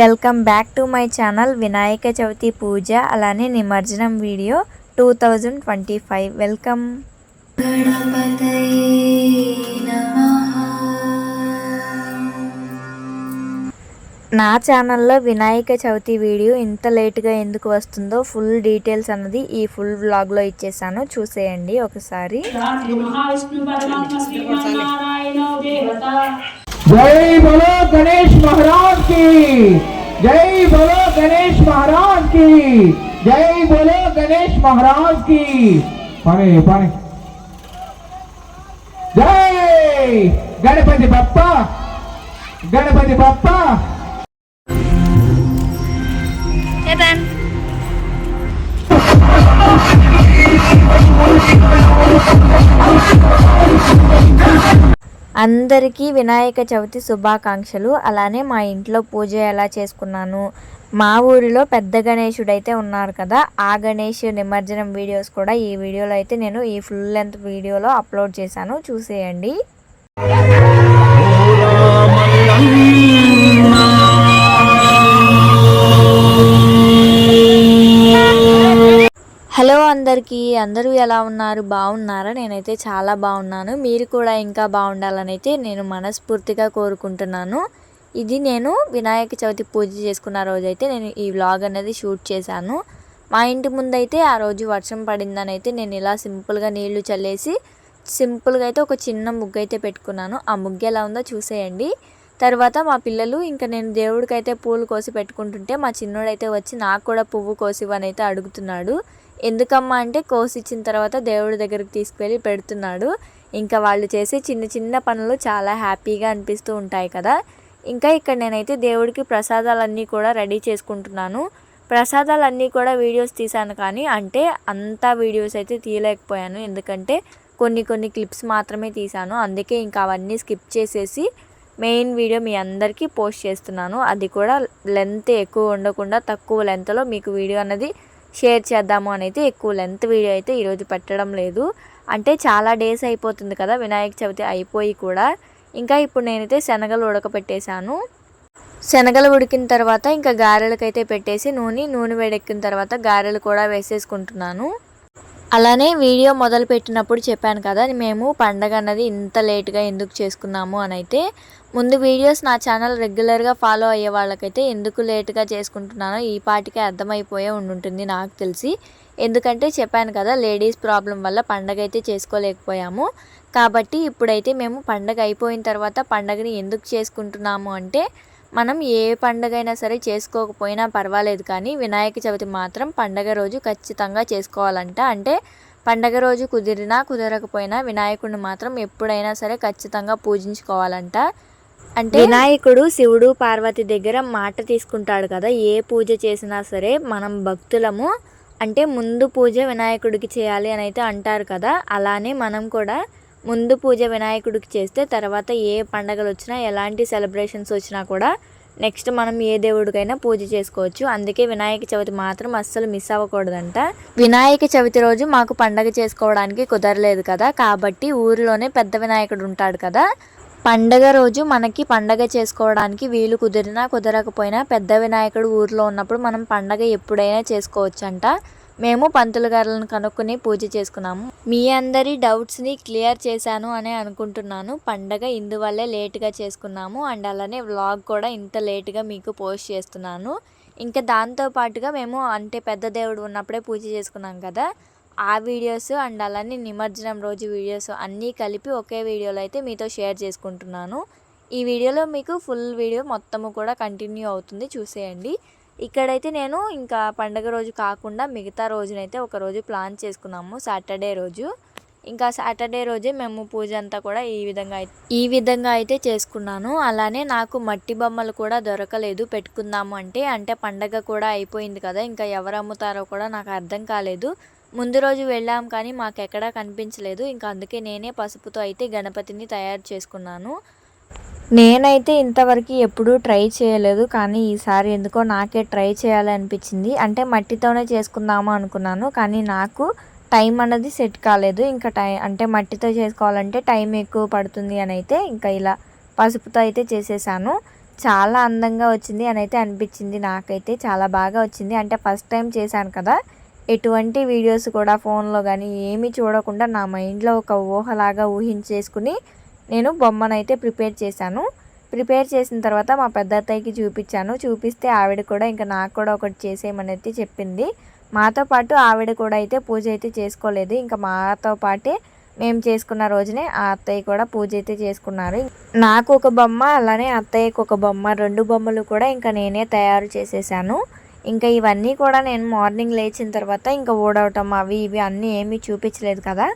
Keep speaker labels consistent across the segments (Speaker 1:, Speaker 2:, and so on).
Speaker 1: Welcome back to my channel Vinayaka Chavithi puja అలానే నిమజ్జనం video two thousand twenty five welcome నా ఛానల్లో Vinayaka Chavithi video ఇంత లేట్గా ఎందుకు వస్తుందో ఫుల్ డీటెయిల్స్ అన్నది ఈ ఫుల్ వ్లాగ్లో ఇచ్చేసాను. చూసేయండి ఒకసారి.
Speaker 2: जय बोलो गणेश महाराज की। जय बोलो गणेश महाराज की। जय बोलो गणेश महाराज की। पानी पानी। जय गणपति बाप्पा। गणपति बाप्पा।
Speaker 1: అందరికీ వినాయక చవితి శుభాకాంక్షలు. అలానే మా ఇంట్లో పూజ ఎలా చేసుకున్నాను? మా ఊరిలో పెద్ద గణేశుడు అయితే ఉన్నారు కదా ఆ గణేష్ నిమజ్జనం వీడియోస్ కూడా ఈ వీడియోలో అయితే నేను ఈ ఫుల్ లెంత్ వీడియోలో అప్లోడ్ చేశాను. చూసేయండి. అందరికీ అందరూ ఎలా ఉన్నారు? బాగున్నారా? నేనైతే చాలా బాగున్నాను. మీరు కూడా ఇంకా బాగుండాలని అయితే నేను మనస్ఫూర్తిగా కోరుకుంటున్నాను. ఇది నేను వినాయక చవితి పూజ చేసుకున్న రోజైతే నేను ఈ వ్లాగ్ అనేది షూట్ చేశాను. మా ఇంటి ముందైతే ఆ రోజు వర్షం పడిందని అయితే నేను ఇలా సింపుల్గా నీళ్ళు చల్లేసి సింపుల్గా అయితే ఒక చిన్న ముగ్గు అయితే పెట్టుకున్నాను. ఆ ముగ్గు ఎలా ఉందో చూసేయండి. తర్వాత మా పిల్లలు ఇంకా నేను దేవుడికైతే పూలు కోసి పెట్టుకుంటుంటే మా చిన్నోడైతే వచ్చి నాకు కూడా పువ్వు కోసివని అయితే అడుగుతున్నాడు. ఎందుకమ్మా అంటే కోసి ఇచ్చిన తర్వాత దేవుడి దగ్గరికి తీసుకువెళ్ళి పెడుతున్నాడు. ఇంకా వాళ్ళు చేసే చిన్న చిన్న పనులు చాలా హ్యాపీగా అనిపిస్తూ ఉంటాయి కదా. ఇంకా ఇక్కడ నేనైతే దేవుడికి ప్రసాదాలన్నీ కూడా రెడీ చేసుకుంటున్నాను. ప్రసాదాలన్నీ కూడా వీడియోస్ తీశాను కానీ అంటే అంతా వీడియోస్ అయితే తీయలేకపోయాను. ఎందుకంటే కొన్ని కొన్ని క్లిప్స్ మాత్రమే తీశాను. అందుకే ఇంకా అవన్నీ స్కిప్ చేసేసి మెయిన్ వీడియో మీ అందరికీ పోస్ట్ చేస్తున్నాను. అది కూడా లెంత్ ఎక్కువ ఉండకుండా తక్కువ లెంత్లో మీకు వీడియో అనేది షేర్ చేద్దాము అని అయితే ఎక్కువ లెంత్ వీడియో అయితే ఈరోజు పెట్టడం లేదు. అంటే చాలా డేస్ అయిపోతుంది కదా వినాయక చవితి అయిపోయి కూడా. ఇంకా ఇప్పుడు నేనైతే శనగలు ఉడకపెట్టేశాను. శనగలు ఉడికిన తర్వాత ఇంకా గారెలకైతే పెట్టేసి నూనె నూనె వేడెక్కిన తర్వాత గారెలు కూడా వేసేసుకుంటున్నాను. అలానే వీడియో మొదలు పెట్టినప్పుడు చెప్పాను కదా మేము పండగ అన్నది ఇంత లేట్గా ఎందుకు చేసుకున్నాము అని అయితే ముందు వీడియోస్ నా ఛానల్ రెగ్యులర్గా ఫాలో అయ్యే వాళ్ళకైతే ఎందుకు లేట్గా చేసుకుంటున్నానో ఈ పాటికే అర్థమైపోయే ఉండుంటుంది నాకు తెలిసి. ఎందుకంటే చెప్పాను కదా లేడీస్ ప్రాబ్లం వల్ల పండగ అయితే చేసుకోలేకపోయాము. కాబట్టి ఇప్పుడైతే మేము పండగ అయిపోయిన తర్వాత పండగని ఎందుకు చేసుకుంటున్నాము అంటే మనం ఏ పండగ అయినా సరే చేసుకోకపోయినా పర్వాలేదు కానీ వినాయక చవితి మాత్రం పండగ రోజు ఖచ్చితంగా చేసుకోవాలంట. అంటే పండగ రోజు కుదిరినా కుదరకపోయినా వినాయకుడిని మాత్రం ఎప్పుడైనా సరే ఖచ్చితంగా పూజించుకోవాలంట. అంటే వినాయకుడు శివుడు పార్వతి దగ్గర మాట తీసుకుంటాడు కదా ఏ పూజ చేసినా సరే మనం భక్తులము. అంటే ముందు పూజ వినాయకుడికి చేయాలి అని అయితే అంటారు కదా అలానే మనం కూడా ముందు పూజ వినాయకుడికి చేస్తే తర్వాత ఏ పండగలు వచ్చినా ఎలాంటి సెలబ్రేషన్స్ వచ్చినా కూడా నెక్స్ట్ మనం ఏ దేవుడికైనా పూజ చేసుకోవచ్చు. అందుకే వినాయక చవితి మాత్రం అస్సలు మిస్ అవ్వకూడదంట. వినాయక చవితి రోజు మాకు పండగ చేసుకోవడానికి కుదరలేదు కదా కాబట్టి ఊరిలోనే పెద్ద వినాయకుడు ఉంటాడు కదా పండగ రోజు మనకి పండగ చేసుకోవడానికి వీలు కుదిరినా కుదరకపోయినా పెద్ద వినాయకుడు ఊర్లో ఉన్నప్పుడు మనం పండగ ఎప్పుడైనా చేసుకోవచ్చంట. మేము పంతులు గారులను కనుక్కొని పూజ చేసుకున్నాము. మీ అందరి డౌట్స్ని క్లియర్ చేశాను అని అనుకుంటున్నాను. పండగ ఇందువల్లే లేట్గా చేసుకున్నాము అండ్ అలానే వ్లాగ్ కూడా ఇంత లేట్గా మీకు పోస్ట్ చేస్తున్నాను. ఇంకా దాంతో పాటుగా మేము అంటే పెద్ద దేవుడు ఉన్నప్పుడే పూజ చేసుకున్నాం కదా. ఆ వీడియోస్ అండ్ అలానే నిమజ్జనం రోజు వీడియోస్ అన్నీ కలిపి ఒకే వీడియోలో అయితే మీతో షేర్ చేసుకుంటున్నాను. ఈ వీడియోలో మీకు ఫుల్ వీడియో మొత్తము కూడా కంటిన్యూ అవుతుంది చూసేయండి. ఇక్కడైతే నేను ఇంకా పండగ రోజు కాకుండా మిగతా రోజునైతే ఒకరోజు ప్లాన్ చేసుకున్నాము సాటర్డే రోజు. ఇంకా సాటర్డే రోజే మేము పూజ అంతా కూడా ఈ విధంగా ఈ విధంగా అయితే చేసుకున్నాను. అలానే నాకు మట్టి బొమ్మలు కూడా దొరకలేదు పెట్టుకుందాము అంటే అంటే పండగ కూడా అయిపోయింది కదా ఇంకా ఎవరు అమ్ముతారో కూడా నాకు అర్థం కాలేదు. ముందు రోజు వెళ్ళాం కానీ మాకు ఎక్కడా కనిపించలేదు. ఇంకా అందుకే నేనే పసుపుతో అయితే గణపతిని తయారు చేసుకున్నాను. నేనైతే ఇంతవరకు ఎప్పుడూ ట్రై చేయలేదు కానీ ఈసారి ఎందుకో నాకే ట్రై చేయాలనిపించింది. అంటే మట్టితోనే చేసుకుందాము అనుకున్నాను కానీ నాకు టైం అన్నది సెట్ కాలేదు. ఇంకా టైం అంటే మట్టితో చేసుకోవాలంటే టైం ఎక్కువ పడుతుంది అని అయితే ఇంకా ఇలా పసుపుతో అయితే చేసేసాను. చాలా అందంగా వచ్చింది అని అయితే అనిపించింది నాకైతే. చాలా బాగా వచ్చింది. అంటే ఫస్ట్ టైం చేశాను కదా ఎటువంటి వీడియోస్ కూడా ఫోన్లో కానీ ఏమీ చూడకుండా నా మైండ్లో ఒక ఊహలాగా ఊహించేసుకుని నేను బొమ్మనైతే ప్రిపేర్ చేశాను. ప్రిపేర్ చేసిన తర్వాత మా పెద్ద అత్తయ్యకి చూపించాను. చూపిస్తే ఆవిడ కూడా ఇంకా నాకు కూడా ఒకటి చేసేయమనైతే చెప్పింది. మాతో పాటు ఆవిడ కూడా అయితే పూజ అయితే చేసుకోలేదు. ఇంకా మాతో పాటే మేము చేసుకున్న రోజునే ఆ అత్తయ్య కూడా పూజ అయితే చేసుకున్నారు. నాకు ఒక బొమ్మ అలానే అత్తయ్యకు ఒక బొమ్మ రెండు బొమ్మలు కూడా ఇంకా నేనే తయారు చేసేసాను ఇంకా ఇవన్నీ కూడా నేను మార్నింగ్ లేచిన తర్వాత ఇంకా ఊడవటం అవి ఇవి అన్నీ ఏమీ చూపించలేదు కదా.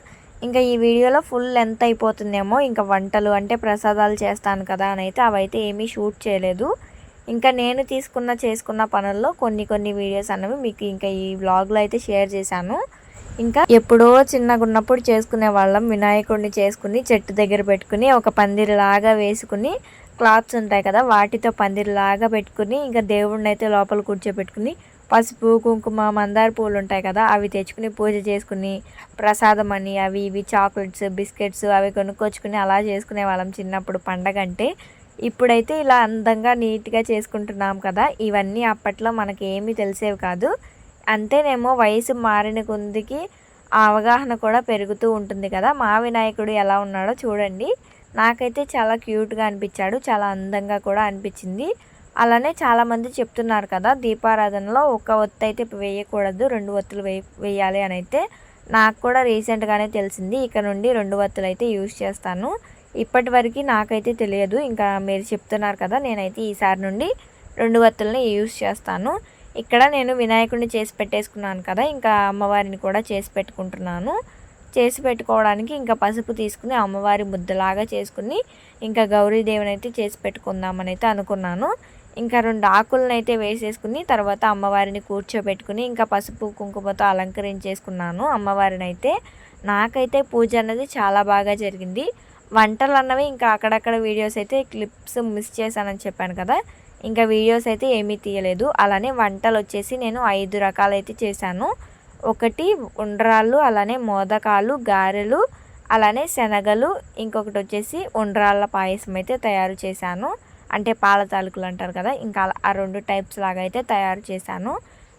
Speaker 1: ఇంకా ఈ వీడియోలో ఫుల్ లెంత్ అయిపోతుందేమో ఇంకా వంటలు అంటే ప్రసాదాలు చేస్తాను కదా అని అయితే అవైతే ఏమీ షూట్ చేయలేదు. ఇంకా నేను తీసుకున్న చేసుకున్న పనుల్లో కొన్ని కొన్ని వీడియోస్ అన్నవి మీకు ఇంకా ఈ వ్లాగ్లో అయితే షేర్ చేశాను. ఇంకా ఎప్పుడో చిన్నగా ఉన్నప్పుడు చేసుకునే వాళ్ళం. వినాయకుడిని చేసుకుని చెట్టు దగ్గర పెట్టుకుని ఒక పందిరిలాగా వేసుకుని క్లాత్స్ ఉంటాయి కదా వాటితో పందిరిలాగా పెట్టుకుని ఇంకా దేవుడిని అయితే లోపల కూర్చోబెట్టుకుని పసుపు కుంకుమ మందార పూలు ఉంటాయి కదా అవి తెచ్చుకుని పూజ చేసుకుని ప్రసాదం అని అవి ఇవి చాక్లెట్స్ బిస్కెట్స్ అవి కొనుక్కొచ్చుకుని అలా చేసుకునే వాళ్ళం చిన్నప్పుడు పండగ అంటే. ఇప్పుడైతే ఇలా అందంగా నీట్గా చేసుకుంటున్నాం కదా ఇవన్నీ అప్పట్లో మనకి ఏమీ తెలిసేవి కాదు. అంతేనేమో వయసు మారిన కొద్దికి అవగాహన కూడా పెరుగుతూ ఉంటుంది కదా. మా వినాయకుడు ఎలా ఉన్నాడో చూడండి. నాకైతే చాలా క్యూట్గా అనిపించాడు చాలా అందంగా కూడా అనిపించింది. అలానే చాలామంది చెప్తున్నారు కదా దీపారాధనలో ఒక ఒత్తి అయితే వేయకూడదు రెండు ఒత్తులు వేయ వేయాలి అని అయితే నాకు కూడా రీసెంట్గానే తెలిసింది ఇక నుండి రెండు ఒత్తులు అయితే యూజ్ చేస్తాను. ఇప్పటి వరకు నాకైతే తెలియదు ఇంకా మీరు చెప్తున్నారు కదా నేనైతే ఈసారి నుండి రెండు వత్తుల్ని యూజ్ చేస్తాను. ఇక్కడ నేను వినాయకుడిని చేసి పెట్టేసుకున్నాను కదా ఇంకా అమ్మవారిని కూడా చేసి పెట్టుకుంటున్నాను. చేసి పెట్టుకోవడానికి ఇంకా పసుపు తీసుకుని అమ్మవారి ముద్దలాగా చేసుకుని ఇంకా గౌరీదేవిని అయితే చేసి పెట్టుకుందామని అయితే అనుకున్నాను. ఇంకా రెండు ఆకులను అయితే వేసేసుకుని తర్వాత అమ్మవారిని కూర్చోబెట్టుకుని ఇంకా పసుపు కుంకుమతో అలంకరించేసుకున్నాను అమ్మవారిని అయితే. నాకైతే పూజ అన్నది చాలా బాగా జరిగింది. వంటలు అన్నవి ఇంకా అక్కడక్కడ వీడియోస్ అయితే క్లిప్స్ మిస్ చేశానని చెప్పాను కదా ఇంకా వీడియోస్ అయితే ఏమీ తీయలేదు. అలానే వంటలు వచ్చేసి నేను ఐదు రకాలైతే చేశాను. ఒకటి ఉండ్రాళ్ళు అలానే మోదకాలు గారెలు అలానే శనగలు ఇంకొకటి వచ్చేసి ఉండ్రాళ్ళ పాయసం అయితే తయారు చేశాను. అంటే పాల తాలూకులు అంటారు కదా ఇంకా ఆ రెండు టైప్స్ లాగా అయితే తయారు చేశాను.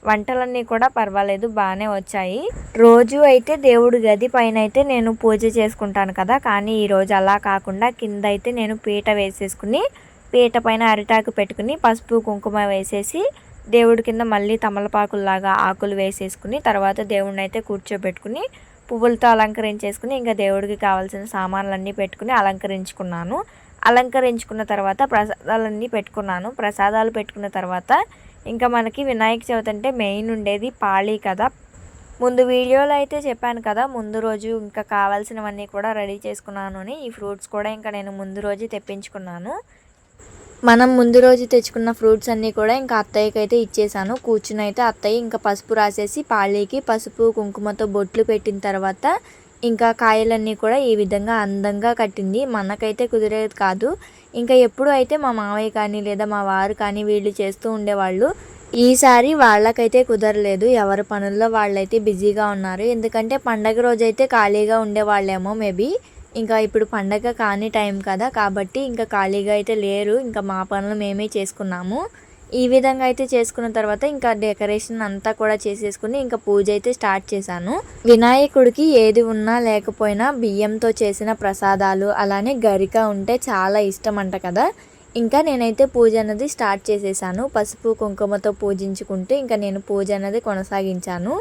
Speaker 1: వంటలన్నీ కూడా పర్వాలేదు బాగానే వచ్చాయి. రోజు అయితే దేవుడి గది పైన అయితే నేను పూజ చేసుకుంటాను కదా కానీ ఈరోజు అలా కాకుండా కింద అయితే నేను పీట వేసేసుకుని పీట పైన అరిటాకు పెట్టుకుని పసుపు కుంకుమ వేసేసి దేవుడి కింద మళ్ళీ తమలపాకుల్లాగా ఆకులు వేసేసుకుని తర్వాత దేవుడిని అయితే కూర్చోబెట్టుకుని పువ్వులతో అలంకరించేసుకుని ఇంకా దేవుడికి కావాల్సిన సామాన్లన్నీ పెట్టుకుని అలంకరించుకున్నాను. అలంకరించుకున్న తర్వాత ప్రసాదాలన్నీ పెట్టుకున్నాను. ప్రసాదాలు పెట్టుకున్న తర్వాత ఇంకా మనకి వినాయక చవితి అంటే మెయిన్ ఉండేది పాళీ కదా. ముందు వీడియోలో అయితే చెప్పాను కదా ముందు రోజు ఇంకా కావాల్సినవన్నీ కూడా రెడీ చేసుకున్నాను అని. ఈ ఫ్రూట్స్ కూడా ఇంకా నేను ముందు రోజు తెప్పించుకున్నాను. మనం ముందు రోజు తెచ్చుకున్న ఫ్రూట్స్ అన్నీ కూడా ఇంకా అత్తయ్యకి అయితే ఇచ్చేసాను. కూర్చుని అయితే అత్తయ్య ఇంకా పసుపు రాసేసి పాళీకి పసుపు కుంకుమతో బొట్లు పెట్టిన తర్వాత ఇంకా కాయలన్నీ కూడా ఈ విధంగా అందంగా కట్టింది. మనకైతే కుదిరేది కాదు. ఇంకా ఎప్పుడు అయితే మా మావయ్య కానీ లేదా మా వారు కానీ వీళ్ళు చేస్తూ ఉండేవాళ్ళు. ఈసారి వాళ్ళకైతే కుదరలేదు. ఎవరి పనుల్లో వాళ్ళైతే బిజీగా ఉన్నారు. ఎందుకంటే పండగ రోజైతే ఖాళీగా ఉండేవాళ్ళేమో మేబీ. ఇంకా ఇప్పుడు పండగ కాని టైం కదా కాబట్టి ఇంకా ఖాళీగా అయితే లేరు. ఇంకా మా పనులు మేమే చేసుకున్నాము. ఈ విధంగా అయితే చేసుకున్న తర్వాత ఇంకా డెకరేషన్ అంతా కూడా చేసేసుకుని ఇంకా పూజ అయితే స్టార్ట్ చేశాను. వినాయకుడికి ఏది ఉన్నా లేకపోయినా బియ్యంతో చేసిన ప్రసాదాలు అలానే గరిక ఉంటే చాలా ఇష్టం అంట కదా. ఇంకా నేనైతే పూజ అన్నది స్టార్ట్ చేసేసాను. పసుపు కుంకుమతో పూజించుకుంటూ ఇంకా నేను పూజ అన్నది కొనసాగించాను.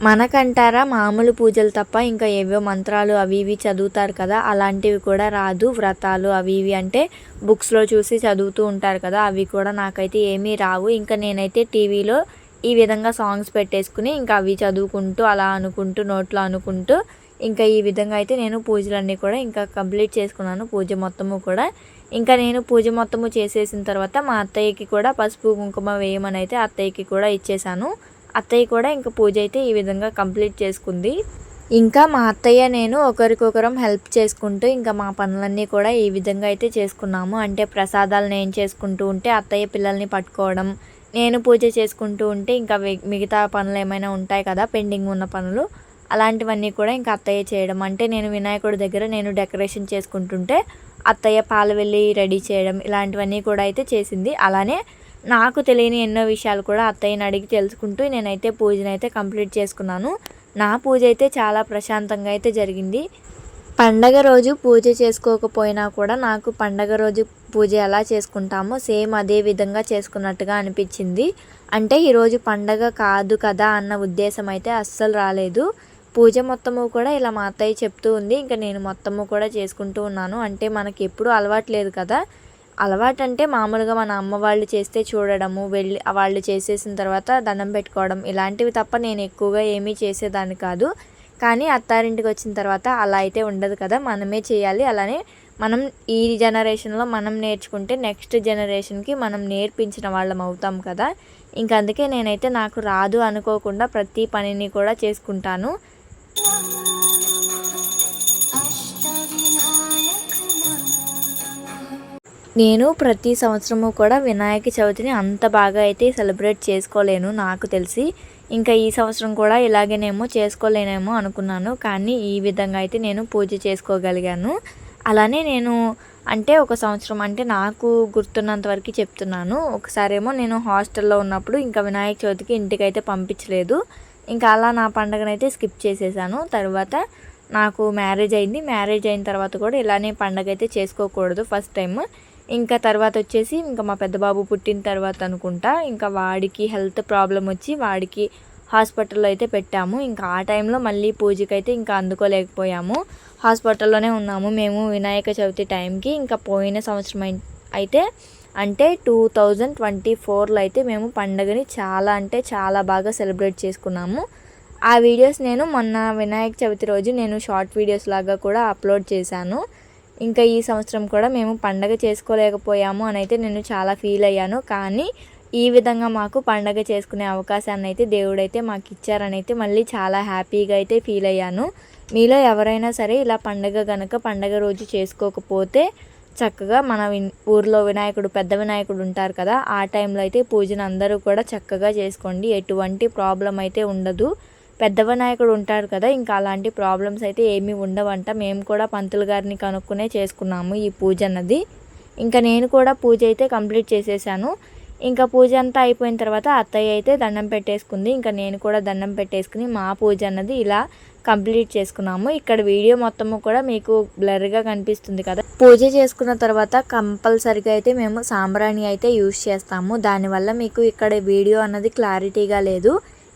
Speaker 1: మనకంటారా మామూలు పూజలు తప్ప ఇంకా ఏవో మంత్రాలు అవి ఇవి చదువుతారు కదా అలాంటివి కూడా రాదు వ్రతాలు అవి ఇవి అంటే బుక్స్లో చూసి చదువుతూ ఉంటారు కదా అవి కూడా నాకైతే ఏమీ రావు. ఇంకా నేనైతే టీవీలో ఈ విధంగా సాంగ్స్ పెట్టేసుకుని ఇంకా అవి చదువుకుంటూ అలా అనుకుంటూ నోట్లో అనుకుంటూ ఇంకా ఈ విధంగా అయితే నేను పూజలన్నీ కూడా ఇంకా కంప్లీట్ చేసుకున్నాను పూజ మొత్తము కూడా. ఇంకా నేను పూజ మొత్తము చేసేసిన తర్వాత మా అత్తయ్యకి కూడా పసుపు కుంకుమ వేయమని అయితే అత్తయ్యకి కూడా ఇచ్చేసాను. అత్తయ్య కూడా ఇంకా పూజ అయితే ఈ విధంగా కంప్లీట్ చేసుకుంది. ఇంకా మా అత్తయ్య నేను ఒకరికొకరం హెల్ప్ చేసుకుంటూ ఇంకా మా పనులన్నీ కూడా ఈ విధంగా అయితే చేసుకున్నాము. అంటే ప్రసాదాలు నేను చేసుకుంటూ ఉంటే అత్తయ్య పిల్లల్ని పట్టుకోవడం నేను పూజ చేసుకుంటూ ఉంటే ఇంకా మిగతా పనులు ఏమైనా ఉంటాయి కదా పెండింగ్ ఉన్న పనులు అలాంటివన్నీ కూడా ఇంకా అత్తయ్య చేయడం. అంటే నేను వినాయకుడి దగ్గర నేను డెకరేషన్ చేసుకుంటుంటే అత్తయ్య పాలు వెళ్ళి రెడీ చేయడం ఇలాంటివన్నీ కూడా అయితే చేసింది. అలానే నాకు తెలియని ఎన్నో విషయాలు కూడా అత్తయ్యని అడిగి తెలుసుకుంటూ నేనైతే పూజను అయితే కంప్లీట్ చేసుకున్నాను. నా పూజ అయితే చాలా ప్రశాంతంగా అయితే జరిగింది. పండగ రోజు పూజ చేసుకోకపోయినా కూడా నాకు పండగ రోజు పూజ ఎలా చేసుకుంటామో సేమ్ అదే విధంగా చేసుకున్నట్టుగా అనిపించింది. అంటే ఈరోజు పండగ కాదు కదా అన్న ఉద్దేశం అయితే అస్సలు రాలేదు. పూజ మొత్తము కూడా ఇలా మా అత్తయ్య చెప్తూ ఉంది. ఇంకా నేను మొత్తము కూడా చేసుకుంటూ ఉన్నాను. అంటే మనకి ఎప్పుడూ అలవాటు లేదు కదా. అలవాటు అంటే మామూలుగా మన అమ్మ వాళ్ళు చేస్తే చూడడము వెళ్ళి వాళ్ళు చేసేసిన తర్వాత దండం పెట్టుకోవడం ఇలాంటివి తప్ప నేను ఎక్కువగా ఏమీ చేసేదాన్ని కాదు. కానీ అత్తారింటికి వచ్చిన తర్వాత అలా అయితే ఉండదు కదా మనమే చేయాలి. అలానే మనం ఈ జనరేషన్లో మనం నేర్చుకుంటే నెక్స్ట్ జనరేషన్కి మనం నేర్పించిన వాళ్ళం అవుతాం కదా. ఇంక అందుకే నేనైతే నాకు రాదు అనుకోకుండా ప్రతి పనిని కూడా చేసుకుంటాను. నేను ప్రతి సంవత్సరము కూడా వినాయక చవితిని అంత బాగా అయితే సెలబ్రేట్ చేసుకోలేను నాకు తెలిసి. ఇంకా ఈ సంవత్సరం కూడా ఇలాగేనేమో చేసుకోలేనేమో అనుకున్నాను. కానీ ఈ విధంగా అయితే నేను పూజ చేసుకోగలిగాను. అలానే నేను అంటే ఒక సంవత్సరం అంటే నాకు గుర్తున్నంత వరకు చెప్తున్నాను. ఒకసారేమో నేను హాస్టల్లో ఉన్నప్పుడు ఇంకా వినాయక చవితికి ఇంటికైతే పంపించలేదు. ఇంకా అలా నా పండగనైతే స్కిప్ చేసేసాను. తర్వాత నాకు మ్యారేజ్ అయింది. మ్యారేజ్ అయిన తర్వాత కూడా ఇలానే పండగ అయితే చేసుకోకూడదు ఫస్ట్ టైం ఇంకా తర్వాత వచ్చేసి ఇంకా మా పెద్ద బాబు పుట్టిన తర్వాత అనుకుంటా ఇంకా వాడికి హెల్త్ ప్రాబ్లం వచ్చి వాడికి హాస్పిటల్లో అయితే పెట్టాము. ఇంకా ఆ టైంలో మళ్ళీ పూజకైతే ఇంకా అందుకోలేకపోయాము. హాస్పిటల్లోనే ఉన్నాము మేము వినాయక చవితి టైంకి. ఇంకా పోయిన సంవత్సరం అయితే అంటే టూ థౌజండ్ ట్వంటీ ఫోర్లో అయితే మేము పండగని చాలా అంటే చాలా బాగా సెలబ్రేట్ చేసుకున్నాము. ఆ వీడియోస్ నేను మొన్న వినాయక చవితి రోజు నేను షార్ట్ వీడియోస్ లాగా కూడా అప్లోడ్ చేశాను. ఇంకా ఈ సంవత్సరం కూడా మేము పండగ చేసుకోలేకపోయాము అని అయితే నేను చాలా ఫీల్ అయ్యాను. కానీ ఈ విధంగా మాకు పండగ చేసుకునే అవకాశాన్ని అయితే దేవుడైతే మాకు ఇచ్చారని అయితే మళ్ళీ చాలా హ్యాపీగా అయితే ఫీల్ అయ్యాను. మీలో ఎవరైనా సరే ఇలా పండగ కనుక పండగ రోజు చేసుకోకపోతే చక్కగా మన ఊర్లో వినాయకుడు పెద్ద వినాయకుడు ఉంటారు కదా ఆ టైంలో అయితే పూజను అందరూ కూడా చక్కగా చేసుకోండి. ఎటువంటి ప్రాబ్లం అయితే ఉండదు. పెద్ద వినాయకుడు ఉంటారు కదా ఇంకా అలాంటి ప్రాబ్లమ్స్ అయితే ఏమీ ఉండవంట. మేము కూడా పంతులు గారిని కనుక్కునే చేసుకున్నాము ఈ పూజ అన్నది. ఇంకా నేను కూడా పూజ అయితే కంప్లీట్ చేసేసాను. ఇంకా పూజ అంతా అయిపోయిన తర్వాత అత్తయ్య అయితే దండం పెట్టేసుకుంది. ఇంకా నేను కూడా దండం పెట్టేసుకుని మా పూజ అన్నది ఇలా కంప్లీట్ చేసుకున్నాము. ఇక్కడ వీడియో మొత్తము కూడా మీకు బ్లర్గా కనిపిస్తుంది కదా. పూజ చేసుకున్న తర్వాత కంపల్సరిగా అయితే మేము సాంబ్రాణి అయితే యూజ్ చేస్తాము. దానివల్ల మీకు ఇక్కడ వీడియో అన్నది క్లారిటీగా లేదు.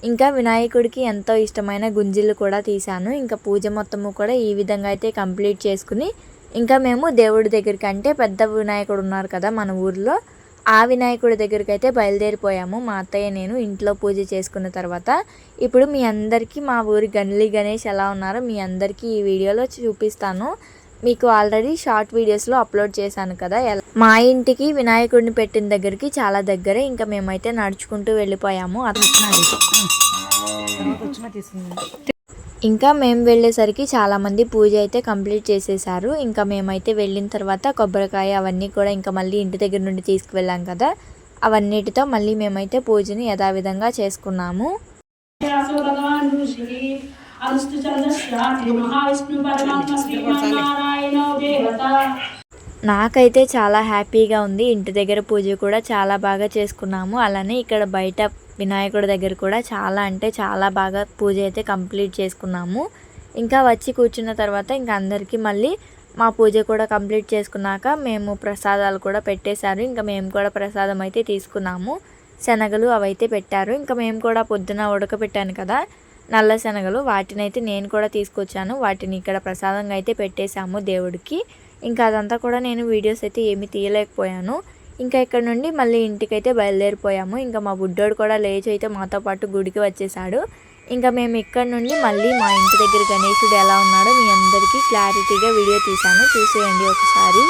Speaker 1: ఇంకా వినాయకుడికి ఎంతో ఇష్టమైన గుంజిలు కూడా తీశాను. ఇంకా పూజ మొత్తము కూడా ఈ విధంగా అయితే కంప్లీట్ చేసుకుని ఇంకా మేము దేవుడి దగ్గరికి అంటే పెద్ద వినాయకుడు ఉన్నారు కదా మన ఊర్లో ఆ వినాయకుడి దగ్గరికి అయితే బయలుదేరిపోయాము. మా అత్తయ్య నేను ఇంట్లో పూజ చేసుకున్న తర్వాత ఇప్పుడు మీ అందరికీ మా ఊరి గన్లీ గణేష్ ఎలా ఉన్నారో మీ అందరికీ ఈ వీడియోలో చూపిస్తాను. మీకు ఆల్రెడీ షార్ట్ వీడియోస్లో అప్లోడ్ చేశాను కదా. మా ఇంటికి వినాయకుడిని పెట్టిన దగ్గరికి చాలా దగ్గరే ఇంకా మేమైతే నడుచుకుంటూ వెళ్ళిపోయాము. ఇంకా మేము వెళ్ళేసరికి చాలామంది పూజ అయితే కంప్లీట్ చేసేసారు. ఇంకా మేమైతే వెళ్ళిన తర్వాత కొబ్బరికాయ అవన్నీ కూడా ఇంకా మళ్ళీ ఇంటి దగ్గర నుండి తీసుకువెళ్ళాం కదా. అవన్నిటితో మళ్ళీ మేమైతే పూజని యథావిధంగా చేసుకున్నాము. నాకైతే చాలా హ్యాపీగా ఉంది. ఇంటి దగ్గర పూజ కూడా చాలా బాగా చేసుకున్నాము. అలానే ఇక్కడ బయట వినాయకుడి దగ్గర కూడా చాలా అంటే చాలా బాగా పూజ అయితే కంప్లీట్ చేసుకున్నాము. ఇంకా వచ్చి కూర్చున్న తర్వాత ఇంకా అందరికీ మళ్ళీ మా పూజ కూడా కంప్లీట్ చేసుకున్నాక మేము ప్రసాదాలు కూడా పెట్టేశారు. ఇంకా మేము కూడా ప్రసాదం అయితే తీసుకున్నాము. శనగలు అవైతే పెట్టారు. ఇంకా మేము కూడా పొద్దున ఉడకపెట్టాను కదా. నల్ల శనగలు వాటినైతే నేను కూడా తీసుకొచ్చాను. వాటిని ఇక్కడ ప్రసాదంగా అయితే పెట్టేశాము దేవుడికి. ఇంకా అదంతా కూడా నేను వీడియోస్ అయితే ఏమీ తీయలేకపోయాను. ఇంకా ఇక్కడ నుండి మళ్ళీ ఇంటికైతే బయలుదేరిపోయాము. ఇంకా మా బుడ్డోడు కూడా లేచి అయితే మాతో పాటు గుడికి వచ్చేసాడు ఇంకా మేము ఇక్కడ నుండి మళ్ళీ మా ఇంటి దగ్గర గణేశుడు ఎలా ఉన్నాడో మీ అందరికీ క్లారిటీగా వీడియో తీశాను. చూసేయండి ఒకసారి.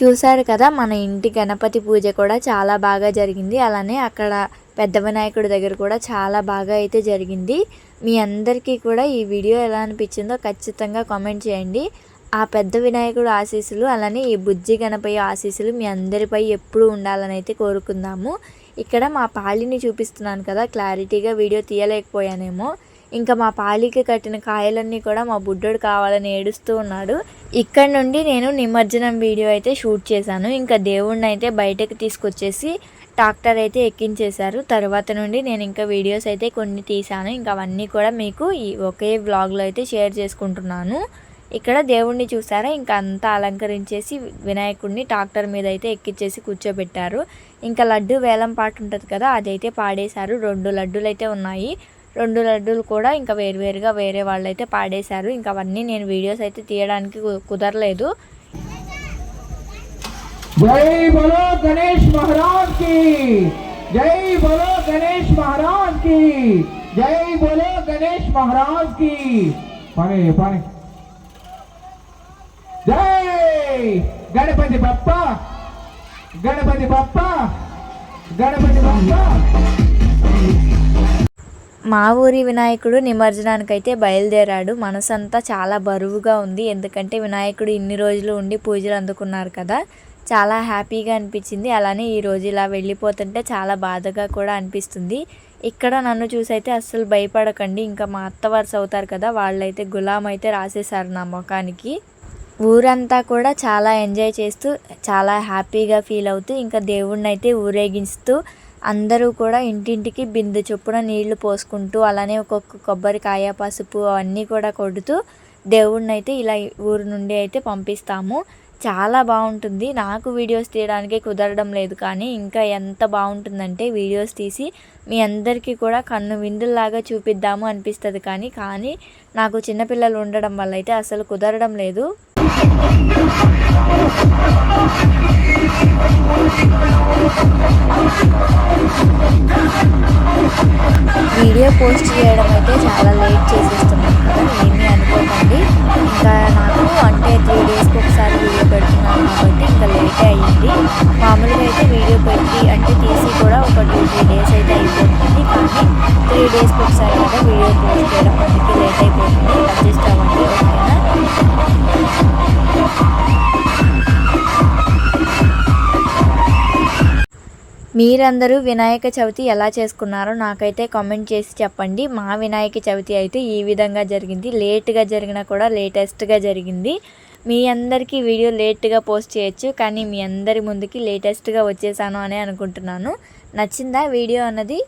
Speaker 1: చూశారు కదా మన ఇంటి గణపతి పూజ కూడా చాలా బాగా జరిగింది. అలానే అక్కడ పెద్ద వినాయకుడి దగ్గర కూడా చాలా బాగా అయితే జరిగింది. మీ అందరికీ కూడా ఈ వీడియో ఎలా అనిపించిందో ఖచ్చితంగా కామెంట్ చేయండి. ఆ పెద్ద వినాయకుడు ఆశీస్సులు అలానే ఈ బుజ్జి గణపయ్య ఆశీస్సులు మీ అందరిపై ఎప్పుడు ఉండాలని అయితే కోరుకుందాము. ఇక్కడ మా పాలిని చూపిస్తున్నాను కదా క్లారిటీగా వీడియో తీయలేకపోయానేమో. ఇంకా మా పాలికి కట్టిన కాయలన్నీ కూడా మా బుడ్డోడు కావాలని ఏడుస్తూ ఉన్నాడు. ఇక్కడ నుండి నేను నిమజ్జనం వీడియో అయితే షూట్ చేశాను. ఇంకా దేవుణ్ణి అయితే బయటకు తీసుకొచ్చేసి ట్రాక్టర్ అయితే ఎక్కించేశారు. తర్వాత నుండి నేను ఇంకా వీడియోస్ అయితే కొన్ని తీశాను. ఇంకా అవన్నీ కూడా మీకు ఈ ఒకే వ్లాగ్లో అయితే షేర్ చేసుకుంటున్నాను. ఇక్కడ దేవుణ్ణి చూసారా ఇంకా అంతా అలంకరించేసి వినాయకుడిని ట్రాక్టర్ మీద అయితే ఎక్కించేసి కూర్చోబెట్టారు. ఇంకా లడ్డు వేలం పాట ఉంటుంది కదా అదైతే పాడేశారు. రెండు లడ్డులు అయితే ఉన్నాయి. రెండు లడ్డూలు కూడా ఇంకా వేరువేరుగా వేరే వాళ్ళు అయితే పాడేశారు. ఇంకా అవన్నీ నేను వీడియోస్ అయితే తీయడానికి కుదరలేదు.
Speaker 2: గణేష్ జై గణేష్ గణపతి బప్ప! గణపతి బప్ప! గణపతి బప్ప!
Speaker 1: మా ఊరి వినాయకుడు నిమజ్జనానికైతే బయలుదేరాడు. మనసంతా చాలా బరువుగా ఉంది. ఎందుకంటే వినాయకుడు ఇన్ని రోజులు ఉండి పూజలు అందుకున్నారు కదా. చాలా హ్యాపీగా అనిపించింది. అలానే ఈ రోజు ఇలా వెళ్ళిపోతుంటే చాలా బాధగా కూడా అనిపిస్తుంది. ఇక్కడ నన్ను చూసైతే అస్సలు భయపడకండి. ఇంకా మా అత్త వరుస అవుతారు కదా వాళ్ళైతే గులాం అయితే రాసేశారు నా ముఖానికి. ఊరంతా కూడా చాలా ఎంజాయ్ చేస్తూ చాలా హ్యాపీగా ఫీల్ అవుతూ ఇంకా దేవుణ్ణి అయితే ఊరేగిస్తూ అందరూ కూడా ఇంటింటికి బిందె చొప్పున నీళ్ళు పోసుకుంటూ అలానే ఒక్కొక్క కొబ్బరికాయ పసుపు అవన్నీ కూడా కొడుతూ దేవుడిని అయితే ఇలా ఊరు నుండి అయితే పంపిస్తాము. చాలా బాగుంటుంది. నాకు వీడియోస్ తీయడానికి కుదరడం లేదు కానీ ఇంకా ఎంత బాగుంటుందంటే వీడియోస్ తీసి మీ అందరికీ కూడా కన్ను విందుల్లాగా చూపిద్దాము అనిపిస్తుంది కానీ కానీ నాకు చిన్నపిల్లలు ఉండడం వల్ల అయితే అసలు కుదరడం లేదు. వీడియో పోస్ట్ చేయడం అయితే చాలా లేట్ చేసేస్తున్నాను కదా ఏమీ అనుకోకండి. ఇంకా నాకు అంటే త్రీ డేస్కి ఒకసారి వీడియో పెడుతున్నాను కాబట్టి ఇంకా లేట్ అయ్యింది. మామూలుగా అయితే వీడియో పెట్టి అంటే తీసి కూడా ఒక టూ త్రీ డేస్ అయితే అయిపోతుంది కానీ త్రీ డేస్కి ఒకసారి కదా వీడియో పోస్ట్ చేయడం అందుకే లేట్ అయిపోతుంది. అడ్జస్ట్ అవ్వండి ఓకేనా? మీరందరూ వినాయక చవితి ఎలా చేసుకున్నారో నాకైతే కామెంట్ చేసి చెప్పండి. మా వినాయక చవితి అయితే ఈ విధంగా జరిగింది. లేట్గా జరిగినా కూడా లేటెస్ట్గా జరిగింది. మీ అందరికీ వీడియో లేట్గా పోస్ట్ చేయొచ్చు కానీ మీ అందరి ముందుకి లేటెస్ట్గా వచ్చేసాను అని అనుకుంటున్నాను. నచ్చిందా వీడియో అన్నది?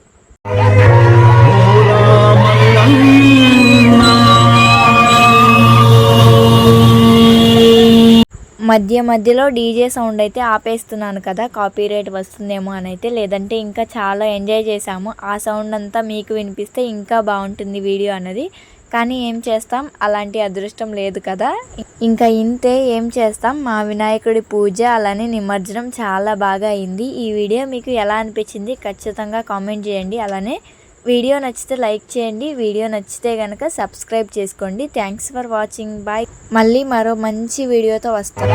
Speaker 1: మధ్య మధ్యలో డీజే సౌండ్ అయితే ఆపేస్తున్నాను కదా కాపీరైట్ వస్తుందేమో అని అయితే. లేదంటే ఇంకా చాలా ఎంజాయ్ చేశాము. ఆ సౌండ్ అంతా మీకు వినిపిస్తే ఇంకా బాగుంటుంది వీడియో అన్నది. కానీ ఏం చేస్తాం? అలాంటి అదృష్టం లేదు కదా. ఇంకా ఇంతే ఏం చేస్తాం? మా వినాయకుడి పూజ అలానే నిమజ్జనం చాలా బాగా అయింది. ఈ వీడియో మీకు ఎలా అనిపించింది? ఖచ్చితంగా కామెంట్ చేయండి. అలానే వీడియో నచ్చితే లైక్ చేయండి వీడియో నచ్చితే కనుక సబ్స్క్రైబ్ చేసుకోండి. థ్యాంక్స్ ఫర్ వాచింగ్ బాయ్ మళ్ళీ మరో మంచి వీడియోతో వస్తాను.